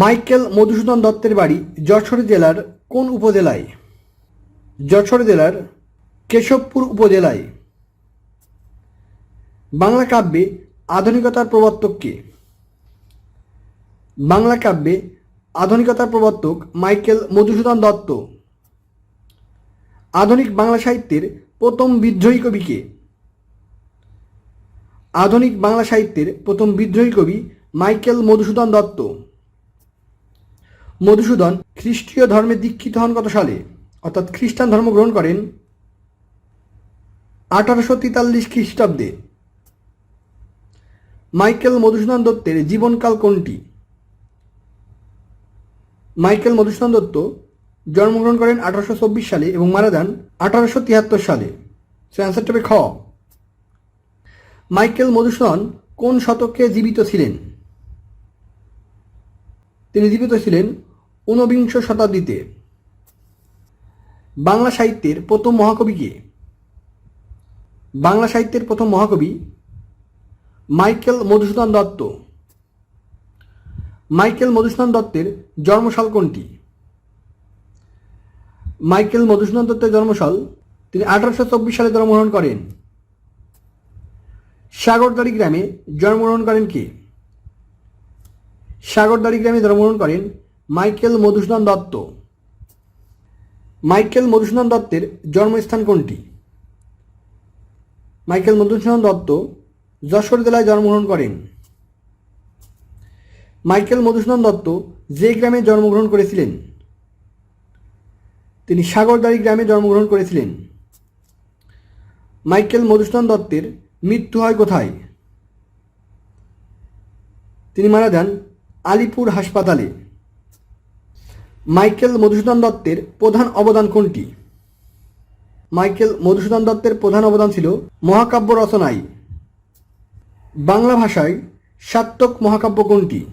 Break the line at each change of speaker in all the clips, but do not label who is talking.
Michael Madhusudan দত্তের বাড়ি যশোর জেলার কোন উপজেলায়? যশোর জেলার কেশবপুর উপজেলায়। বাংলা কাব্যে আধুনিকতার প্রবর্তক কে? বাংলা কাব্যে আধুনিকতার প্রবর্তক মাইকেল মধুসূদন দত্ত। আধুনিক বাংলা সাহিত্যের প্রথম বিদ্রোহী কবি কে? আধুনিক বাংলা সাহিত্যের প্রথম বিদ্রোহী কবি মাইকেল মধুসূদন দত্ত। মধুসূদন খ্রিস্টীয় ধর্মে দীক্ষিত হন কত সালে? অর্থাৎ খ্রিস্টান ধর্ম গ্রহণ করেন আঠারোশো তেতাল্লিশ খ্রিস্টাব্দে। মাইকেল মধুসূদন দত্তের জীবনকাল কোনটি? মাইকেল মধুসূদন দত্ত জন্মগ্রহণ করেন আঠারোশো চব্বিশ সালে এবং মারা যান আঠারোশো তিয়াত্তর সালে। সে অ্যান্সারটা খ। মাইকেল মধুসূদন কোন শতকে জীবিত ছিলেন? তিনি জীবিত ছিলেন ঊনবিংশ শতাব্দীতে। বাংলা সাহিত্যের প্রথম মহাকবি কে? বাংলা সাহিত্যের প্রথম মহাকবি মাইকেল মধুসূদন দত্ত। মাইকেল মধুসূদন দত্তের জন্মসাল কোনটি? মাইকেল মধুসূদন দত্তের জন্মসাল তিনি আঠারোশো চব্বিশ সালে জন্মগ্রহণ করেন। সাগরদাড়ি গ্রামে জন্মগ্রহণ করেন কে? সাগরদাড়ি গ্রামে জন্মগ্রহণ করেন মাইকেল মধুসূদন দত্ত। মাইকেল মধুসূদন দত্তের জন্মস্থান কোনটি? মাইকেল মধুসূদন দত্ত যশোর জেলায় জন্মগ্রহণ করেন। মাইকেল মধুসূদন দত্ত যে গ্রামে জন্মগ্রহণ করেছিলেন? তিনি সাগরদাড়ি গ্রামে জন্মগ্রহণ করেছিলেন। মাইকেল মধুসূদন দত্তের মৃত্যু হয় কোথায়? তিনি মারা যান আলিপুর হাসপাতালে। মাইকেল মধুসূদন দত্তের প্রধান অবদান কোনটি? মাইকেল মধুসূদন দত্তের প্রধান অবদান ছিল মহাকাব্য রচনায়। বাংলা ভাষায় সাত্তক মহাকাব্য কোনটি?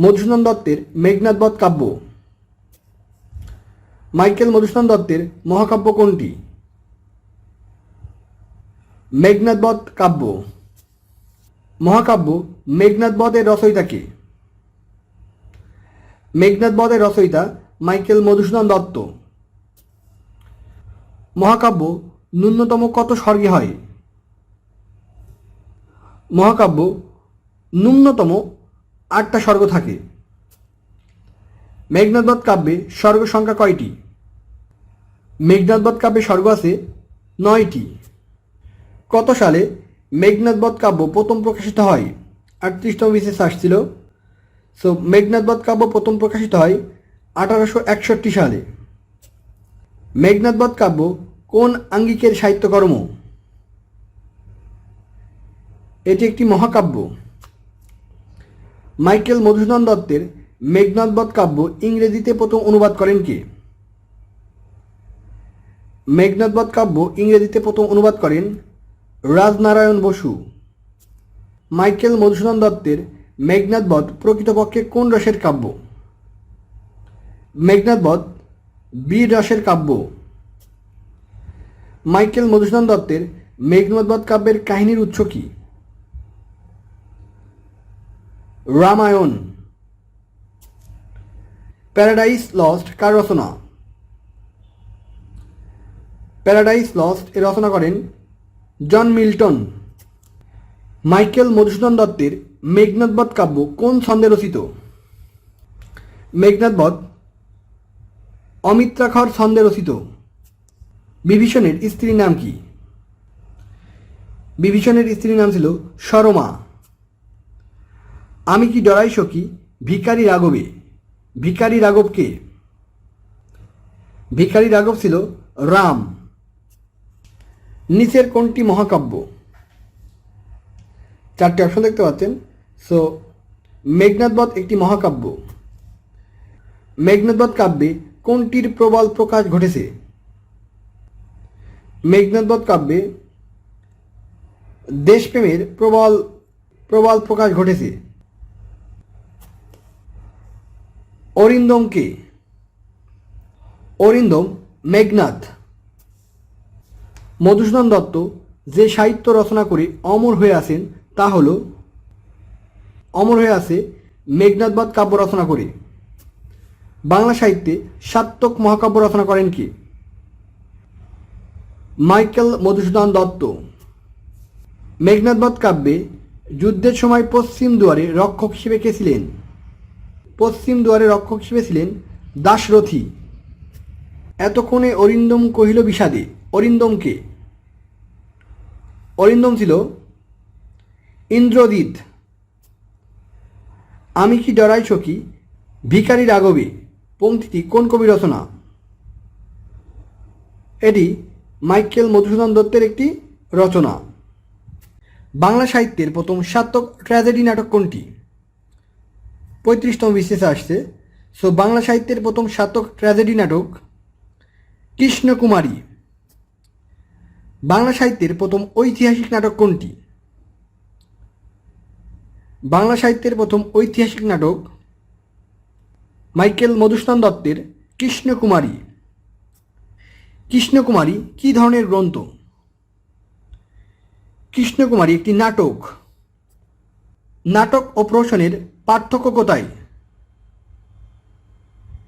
মধুসূদন দত্তের মেঘনাথবধ কাব্য। মাইকেল মধুসূদন দত্তের মহাকাব্য কোনটি? মেঘনাথবধ কাব্য। মহাকাব্য মেঘনাথবধের রচয়িতাকে মেঘনাথবধের রচয়িতা মাইকেল মধুসূদন দত্ত। মহাকাব্য ন্যূনতম কত স্বর্গে হয়? মহাকাব্য ন্যূনতম আটটা স্বর্গ থাকে। মেঘনাথবধ কাব্যে স্বর্গ সংখ্যা কয়টি? মেঘনাথবধ কাব্যে স্বর্গ আছে নয়টি। কত সালে মেঘনাথবধ কাব্য প্রথম প্রকাশিত হয়? আটত্রিশতম বিশেষ আসছিল সো মেঘনাথবধ কাব্য প্রথম প্রকাশিত হয় আঠারোশো একষট্টি সালে। মেঘনাথবধ কাব্য কোন আঙ্গিকের সাহিত্যকর্ম? এটি একটি মহাকাব্য। মাইকেল মধুসূদন দত্তের মেঘনাথবধ কাব্য ইংরেজিতে প্রথম অনুবাদ করেন কে? মেঘনাথবধ কাব্য ইংরেজিতে প্রথম অনুবাদ করেন রাজনারায়ণ বসু। মাইকেল মধুসূদন দত্তের মেঘনাথবধ প্রকৃতপক্ষে কোন রসের কাব্য? মেঘনাথবধ বীর রসের কাব্য। মাইকেল মধুসূদন দত্তের মেঘনাথবধ কাব্যের কাহিনীর উৎস কি? রামায়ণ। প্যারাডাইস লস্ট কার রচনা? প্যারাডাইস লস্ট এ রচনা করেন জন মিল্টন। মাইকেল মধুসূদন দত্তের মেঘনাথবধ কাব্য কোন ছন্দে রচিত? মেঘনাথবধ অমিত্রাখর ছন্দে রচিত। বিভীষণের স্ত্রীর নাম কি? বিভীষণের স্ত্রীর নাম ছিল সরমা। আমি কি ডরাই সখী? ভিকারি রাঘবে। ভিকারি রাঘব কে? ভিকারি রাঘব ছিল রাম। নিচের কোনটি মহাকাব্য? চারটি অপশন দেখতে পাচ্ছেন। সো মেঘনাথবধ একটি মহাকাব্য। মেঘনাথবধ কাব্যে কোনটির প্রবল প্রকাশ ঘটেছে? মেঘনাথবধ কাব্যে দেশপ্রেমের প্রবল প্রবল প্রকাশ ঘটেছে। অরিন্দম কে অরিন্দম মেঘনাথ মধুসূদন দত্ত যে সাহিত্য রচনা করে অমর হয়ে আছেন তা হল, অমর হয়ে আছে মেঘনাদবধ কাব্য রচনা করে। বাংলা সাহিত্যে সাত্তক মহাকাব্য রচনা করেন কে? মাইকেল মধুসূদন দত্ত। মেঘনাদবধ কাব্যে যুদ্ধের সময় পশ্চিম দুয়ারে রক্ষক হিসেবে কে ছিলেন? পশ্চিম দুয়ারে রক্ষক হিসেবে ছিলেন দাশরথী। এতক্ষণে অরিন্দম কহিল বিষাদে অরিন্দমকে অরিন্দম ছিল ইন্দ্রজিৎ, আমি কি ডরাই সখী? ভিখারি রাগবে পংক্তিটি কোন কবি রচনা? এটি মাইকেল মধুসূদন দত্তের একটি রচনা। বাংলা সাহিত্যের প্রথম সার্থক ট্র্যাজেডি নাটক কোনটি? পঁয়ত্রিশতম বিশেষে আসছে। সো, বাংলা সাহিত্যের প্রথম সার্থক ট্র্যাজেডি নাটক কৃষ্ণকুমারী। বাংলা সাহিত্যের প্রথম ঐতিহাসিক নাটক কোনটি? বাংলা সাহিত্যের প্রথম ঐতিহাসিক নাটক মাইকেল মধুসূদন দত্তের কৃষ্ণকুমারী। কৃষ্ণকুমারী কী ধরনের গ্রন্থ? কৃষ্ণকুমারী একটি নাটক। নাটক ও প্রহসনের পার্থক্য কোথায়?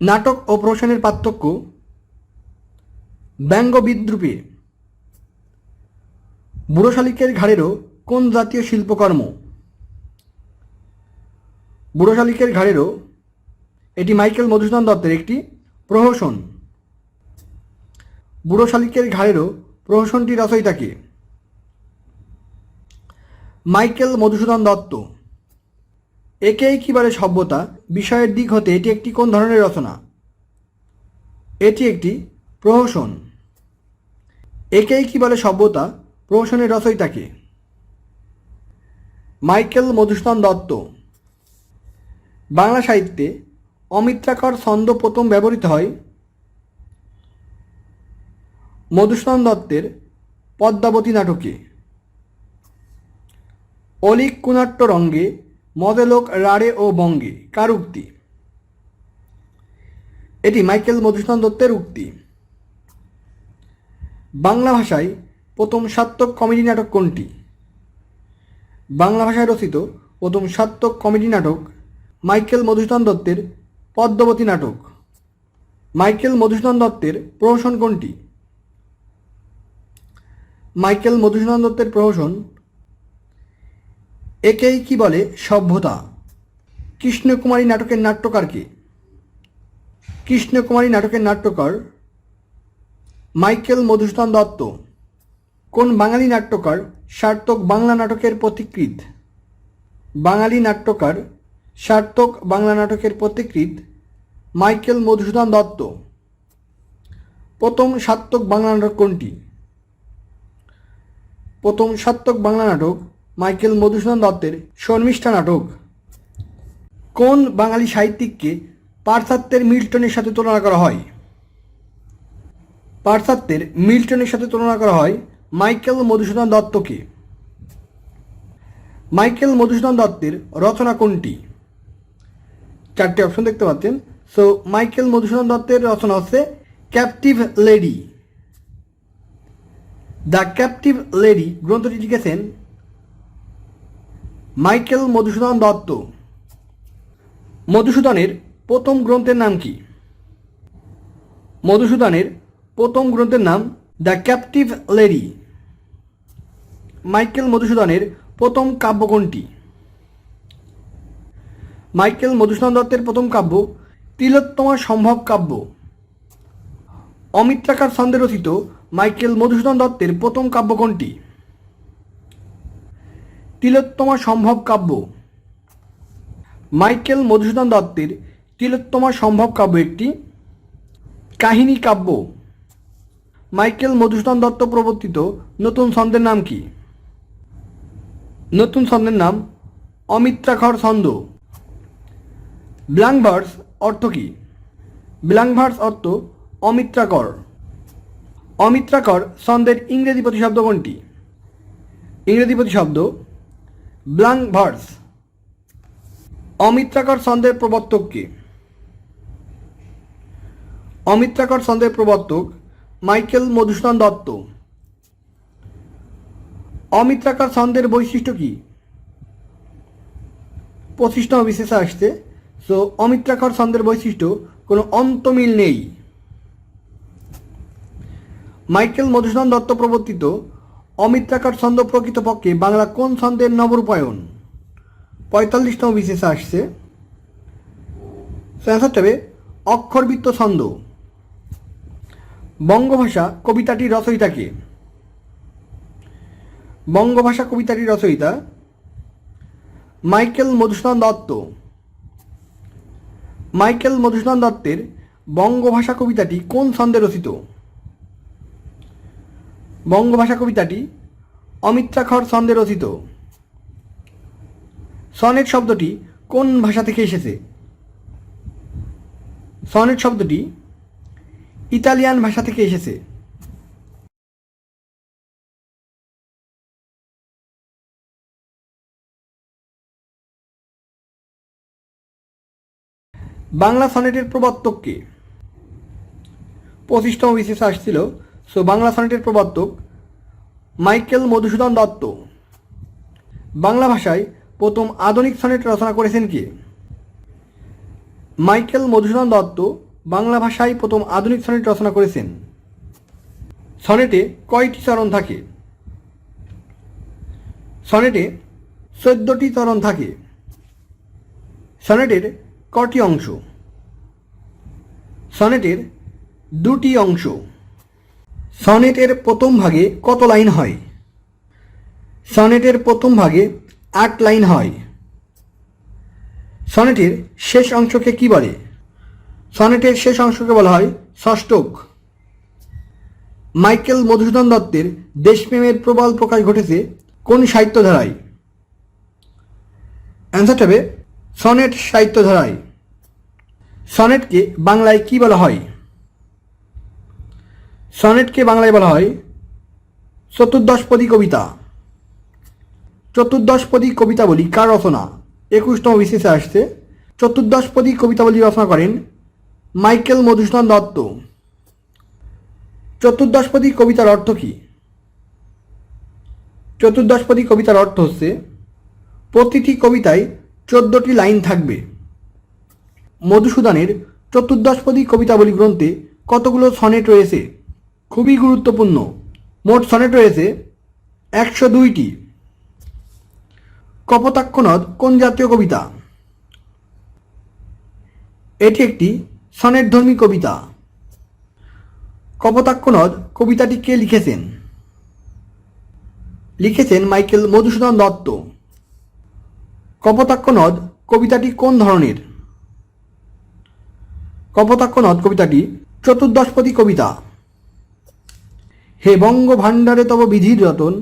নাটক ও প্রহসনের পার্থক্য ব্যঙ্গ বিদ্রুপে। বুড়ো শালিকের ঘাড়েরও কোন জাতীয় শিল্পকর্ম? বুড়ো শালিকের ঘাড়েরও এটি মাইকেল মধুসূদন দত্তের একটি প্রহসন। বুড়ো শালিকের ঘাড়েরও প্রহসনটি রচয়িতাকে। মাইকেল মধুসূদন দত্ত। একেই কি বলে সভ্যতা, বিষয়ের দিক হতে এটি একটি কোন ধরনের রচনা? এটি একটি প্রহসন। একেই কি বলে সভ্যতা, প্রহসনের রচয়িতাকে। মাইকেল মধুসূদন দত্ত। বাংলা সাহিত্যে অমিত্রাকর ছন্দ প্রথম ব্যবহৃত হয় মধুসূদন দত্তের পদ্মাবতী নাটকে। অলিক কুনাট্য রঙ্গে মদেলোক রাড়ে ও বঙ্গে কার উক্তি? এটি মাইকেল মধুসূদন দত্তের উক্তি। বাংলা ভাষায় প্রথম সার্থক কমেডি নাটক কোনটি? বাংলা ভাষায় রচিত প্রথম সার্থক কমেডি নাটক মাইকেল মধুসূদন দত্তের পদ্মবতী নাটক। মাইকেল মধুসূদন দত্তের প্রহসন কোনটি? মাইকেল মধুসূদন দত্তের প্রহসন একেই কি বলে সভ্যতা? কৃষ্ণকুমারী নাটকের নাট্যকার কে? কৃষ্ণকুমারী নাটকের নাট্যকার মাইকেল মধুসূদন দত্ত। কোন বাঙালি নাট্যকার সার্থক বাংলা নাটকের পথিকৃৎ বাঙালি নাট্যকার সার্থক বাংলা নাটকের পথিকৃৎ মাইকেল মধুসূদন দত্ত। প্রথম সার্থক বাংলা নাটক কোনটি? প্রথম সার্থক বাংলা নাটক মাইকেল মধুসূদন দত্তের শর্মিষ্ঠা নাটক। কোন বাঙালি সাহিত্যিককে পার্থাত্যের মিল্টনের সাথে তুলনা করা হয়? পার্থাত্যের মিল্টনের সাথে তুলনা করা হয় মাইকেল মধুসূদন দত্তকে। মাইকেল মধুসূদন দত্তের রচনা কোনটি? চারটি অপশন দেখতে পাচ্ছেন। সো মাইকেল মধুসূদন দত্তের রচনা হচ্ছে captive lady the captive lady গ্রন্থটি লিখেছেন মাইকেল মধুসূদন দত্ত। মধুসূদনের প্রথম গ্রন্থের নাম কি? মধুসূদনের প্রথম গ্রন্থের নাম দ্য ক্যাপটিভ লেডি মাইকেল মধুসূদনের প্রথম কাব্য কোনটি? মাইকেল মধুসূদন দত্তের প্রথম কাব্য তিলোত্তমা সম্ভব কাব্য। অমিত্রাকার ছন্দে রচিত মাইকেল মধুসূদন দত্তের প্রথম কাব্য কোনটি? তিলোত্তমা সম্ভব কাব্য। মাইকেল মধুসূদন দত্তের তিলোত্তমা সম্ভব কাব্য একটি কাহিনী কাব্য। মাইকেল মধুসূদন দত্ত প্রবর্তিত নতুন ছন্দের নাম কি? নতুন ছন্দের নাম অমিত্রাখর ছন্দ। ব্ল্যাঙ্ক ভার্স অর্থ কী? ব্ল্যাঙ্ক ভার্স অর্থ অমিত্রাকর। অমিত্রাকর ছন্দের ইংরেজি প্রতিশব্দ কোনটি? ইংরেজি প্রতিশব্দ ব্ল্যাঙ্ক ভার্স অমিত্রাকর ছন্দের প্রবর্তক কে? অমিত্রাকর ছন্দের প্রবর্তক মাইকেল মধুসূদন দত্ত। অমিত্রাকর ছন্দের বৈশিষ্ট্য কি? পঁচিশতম বিশেষে আসছে সো অমিত্রাক্ষর ছন্দের বৈশিষ্ট্য, কোনো অন্তমিল নেই। মাইকেল মধুসূদন দত্ত প্রবর্তিত অমিত্রাকার ছন্দ প্রকৃতপক্ষে বাংলা কোন ছন্দের নবরূপায়ণ? পঁয়তাল্লিশতম বিশেষে আসছে। হবে অক্ষরবৃত্ত ছন্দ। বঙ্গভাষা কবিতাটির রচয়িতাকে। বঙ্গভাষা কবিতাটি রচয়িতা মাইকেল মধুসূদন দত্ত। মাইকেল মধুসূদন দত্তের বঙ্গভাষা কবিতাটি কোন ছন্দে রচিত? বঙ্গভাষা কবিতাটি অমিত্রাক্ষর ছন্দে রচিত। সনেট শব্দটি কোন ভাষা থেকে এসেছে? সনেট শব্দটি ইতালিয়ান ভাষা থেকে এসেছে। বাংলা সনেটের প্রবর্তক কে? পঁচিশতম বিশেষ আসছিল। সো বাংলা সনেটের প্রবর্তক মাইকেল মধুসূদন দত্ত। বাংলা ভাষায় প্রথম আধুনিক সনেট রচনা করেছেন কে? মাইকেল মধুসূদন দত্ত বাংলা ভাষায় প্রথম আধুনিক সনেট রচনা করেছেন। সনেটে কয়টি চরণ থাকে? সনেটে চোদ্দটি চরণ থাকে। সনেটের কটি অংশ? সনেটের দুটি অংশ। সনেটের প্রথম ভাগে কত লাইন হয়? সনেটের প্রথম ভাগে আট লাইন হয়। সনেটের শেষ অংশকে কি বলে? সনেটের শেষ অংশকে বলা হয় ষষ্ঠক। মাইকেল মধুসূদন দত্তের দেশপ্রেমের প্রবল প্রকাশ ঘটেছে কোন সাহিত্যধারায়? অ্যান্সারটা হবে সনেট সাহিত্যধারায়। সনেটকে বাংলায় কি বলা হয়? সনেটকে বাংলায় বলা হয় চতুর্দশপদী কবিতা। চতুর্দশপদী কবিতাবলী কার রচনা? একুশতম বিশেষে আসছে। চতুর্দশপদী কবিতাবলী রচনা করেন মাইকেল মধুসূদন দত্ত। চতুর্দশপদী কবিতার অর্থ কী? চতুর্দশপদী কবিতার অর্থ হচ্ছে, প্রতিটি কবিতায় চোদ্দটি লাইন থাকবে। মধুসূদনের চতুর্দশপদী কবিতাবলী গ্রন্থে কতগুলো সনেট রয়েছে? খুবই গুরুত্বপূর্ণ। মোট সনেট রয়েছে একশো দুইটি। কপোতাক্ষ নদ কোন জাতীয় কবিতা? এটি একটি সনেটধর্মী কবিতা। কপোতাক্ষ নদ কবিতাটি কে লিখেছেন? লিখেছেন মাইকেল মধুসূদন দত্ত। কপোতাক্ষ নদ কবিতাটি কোন ধরনের? কপোতাক্ষ নদ কবিতাটি চতুর্দশপদী কবিতা। হে বঙ্গ ভাণ্ডারে তব বিধির রতন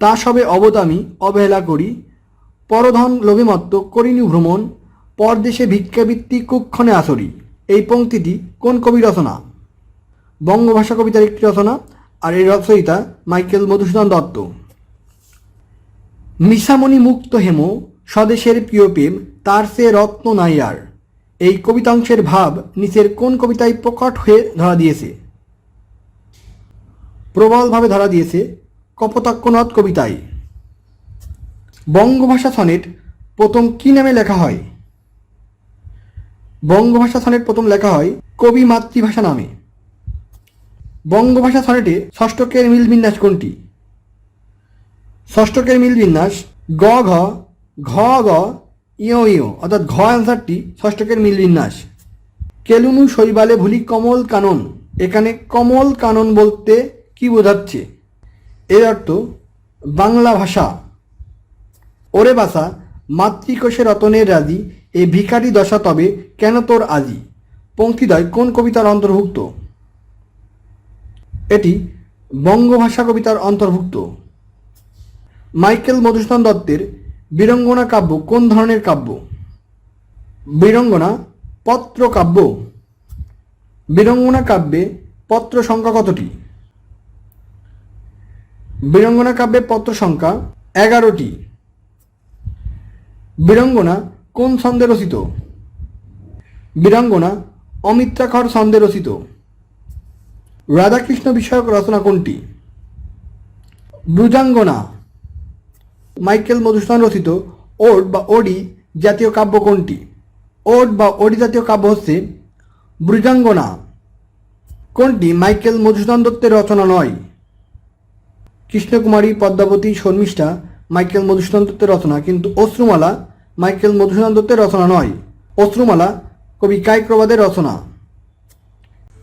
তা সবে অবতামি অবহেলা করি। পরধন লোভেমত্ত করিনি ভ্রমণ, পরদেশে ভিক্ষাবৃত্তি কুক্ষণে আসরি। এই পংক্তিটি কোন কবি রচনা? বঙ্গভাষা কবিতার একটি রচনা, আর এই রচয়িতা মাইকেল মধুসূদন দত্ত। মিশামণি মুক্ত হেম, স্বদেশের প্রিয় প্রেম, তার সে রত্ন নাই আর। এই কবিতাংশের ভাব নিচের কোন কবিতায় প্রকট হয়ে ধরা দিয়েছে? প্রবলভাবে ধরা দিয়েছে কপোতাক্ষনাথ কবিতায়। বঙ্গভাষা সনেট প্রথম কি নামে লেখা হয়? বঙ্গভাষা সনেট প্রথম লেখা হয় কবি মাতৃভাষা নামে। বঙ্গভাষা সনেটে ষষ্ঠকের মিল বিন্যাস কোনটি? ষষ্ঠকের মিল বিন্যাস গ, ঘ ঘ, গ ইয় ইয় অর্থাৎ ঘ অ্যান্সারটি ষষ্ঠকের মিল বিন্যাস। কেলুনু শৈবালে ভুলি কমল কানন। এখানে কমল কানন বলতে কি বোঝাচ্ছে? এর অর্থ বাংলা ভাষা। ওরে বাসা মাতৃকোষে রতনের রাজি, এ ভিখারি দশা তবে কেন তোর আজি? পঙ্ক্তিদয় কোন কবিতার অন্তর্ভুক্ত? এটি বঙ্গভাষা কবিতার অন্তর্ভুক্ত। মাইকেল মধুসূদন দত্তের বীরঙ্গনা কাব্য, কোন ধরনের কাব্য? বীরঙ্গনা পত্র কাব্য। বীরঙ্গনা কাব্যে পত্র সংখ্যা কতটি? বীরঙ্গনা কাব্যে পত্র সংখ্যা এগারোটি। বীরঙ্গনা কোন ছন্দে রচিত? বীরাঙ্গনা অমিত্রাক্ষর ছন্দে রচিত। রাধাকৃষ্ণ বিষয়ক রচনা কোনটি? ব্রুজাঙ্গনা মাইকেল মধুসূদন রচিত ওড বা ওডি জাতীয় কাব্য কোনটি? ওড বা ওডি জাতীয় কাব্য হচ্ছে ব্রুজাঙ্গনা কোনটি মাইকেল মধুসূদন দত্তের রচনা নয়? কৃষ্ণকুমারী, পদ্মাবতী, শর্মিষ্ঠা মাইকেল মধুসূদন দত্তের রচনা, কিন্তু অশ্রুমালা মাইকেল মধুসূদন দত্তের রচনা নয়। অশ্রুমালা কবি কায়ক্রবাদের রচনা।